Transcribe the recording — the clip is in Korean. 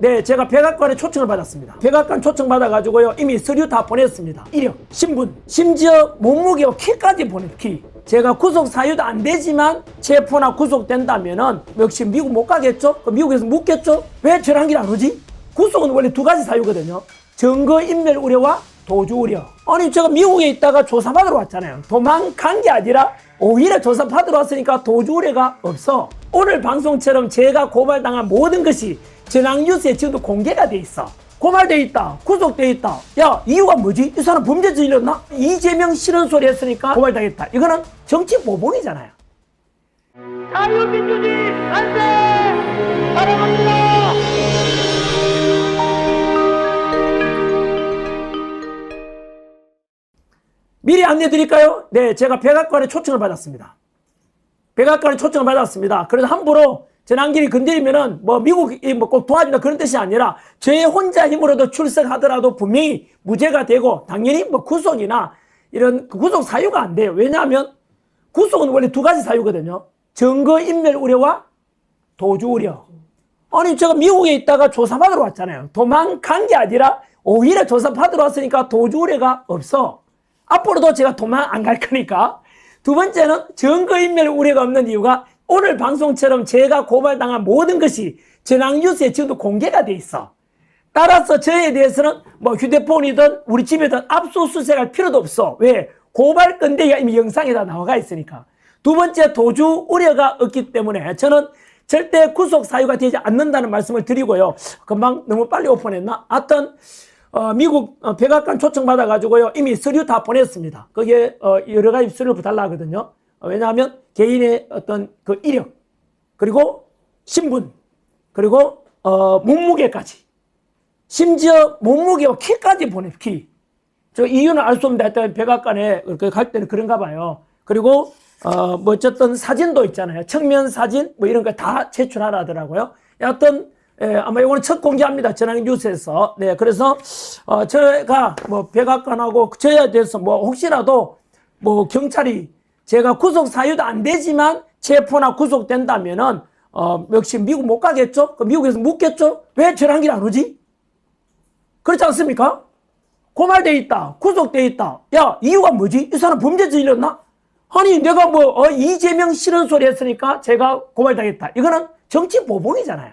네, 제가 백악관에 초청을 받았습니다. 백악관 초청 받아가지고요, 이미 서류 다 보냈습니다. 이력, 신분, 심지어 몸무게와 키까지 보냈, 키. 제가 구속 사유도 안 되지만 체포나 구속된다면은 역시 미국 못 가겠죠? 미국에서 묻겠죠? 왜 저랑길 안 오지? 구속은 원래 두 가지 사유거든요. 증거 인멸 우려와 도주 우려. 아니 제가 미국에 있다가 조사받으러 왔잖아요. 도망간 게 아니라 오히려 조사받으러 왔으니까 도주 우려가 없어. 오늘 방송처럼 제가 고발당한 모든 것이 전학뉴스에 지금도 공개가 돼 있어. 고발돼 있다. 구속돼 있다. 야 이유가 뭐지? 이 사람 범죄 저질렀나? 이재명 싫은 소리 했으니까 고발당했다. 이거는 정치 보복이잖아요. 자유민주주의 만세! 사랑합니다! 미리 안내 드릴까요? 네, 제가 백악관에 초청을 받았습니다. 백악관에 초청을 받았습니다. 그래서 함부로 전환길이 건드리면은 뭐 미국이 뭐 꼭 도와준다 그런 뜻이 아니라 제 혼자 힘으로도 출석하더라도 분명히 무죄가 되고 당연히 뭐 구속이나 이런 그 구속 사유가 안 돼요. 왜냐하면 구속은 원래 두 가지 사유거든요. 증거 인멸 우려와 도주 우려. 아니 제가 미국에 있다가 조사받으러 왔잖아요. 도망간 게 아니라 오히려 조사받으러 왔으니까 도주 우려가 없어. 앞으로도 제가 도망 안 갈 거니까. 두 번째는 증거 인멸 우려가 없는 이유가 오늘 방송처럼 제가 고발당한 모든 것이 전학뉴스에 지금도 공개가 돼 있어. 따라서 저에 대해서는 뭐 휴대폰이든 우리 집이든 압수수색할 필요도 없어. 왜? 고발 건데가 이미 영상에 다 나와가 있으니까. 두 번째 도주 우려가 없기 때문에 저는 절대 구속 사유가 되지 않는다는 말씀을 드리고요. 금방 너무 빨리 오픈했나? 하여튼 어, 미국 어, 백악관 초청 받아가지고요 이미 서류 다 보냈습니다. 거기에 어, 여러 가지 서류를 달라 하거든요. 어, 왜냐하면 개인의 어떤 그 이력 그리고 신분 그리고 어, 몸무게까지 심지어 몸무게와 키까지 보내 키. 저 이유는 알 수 없는데 백악관에 그렇게 갈 때는 그런가 봐요. 그리고 어, 뭐 어쨌든 사진도 있잖아요. 측면 사진 뭐 이런 거 다 제출하라 하더라고요. 여하튼 예, 아마 이거는 첫 공개합니다. 전화기 뉴스에서. 네, 그래서 어, 제가 뭐 백악관하고 저에 대해서 뭐 혹시라도 뭐 경찰이 제가 구속 사유도 안 되지만 체포나 구속된다면은 어, 역시 미국 못 가겠죠? 그 미국에서 묻겠죠? 왜 저랑 길 안 오지? 그렇지 않습니까? 고발돼 있다. 구속돼 있다. 야, 이유가 뭐지? 이 사람 범죄 저질렀나? 아니, 내가 뭐, 어, 이재명 싫은 소리 했으니까 제가 고발당했다. 이거는 정치 보복이잖아요.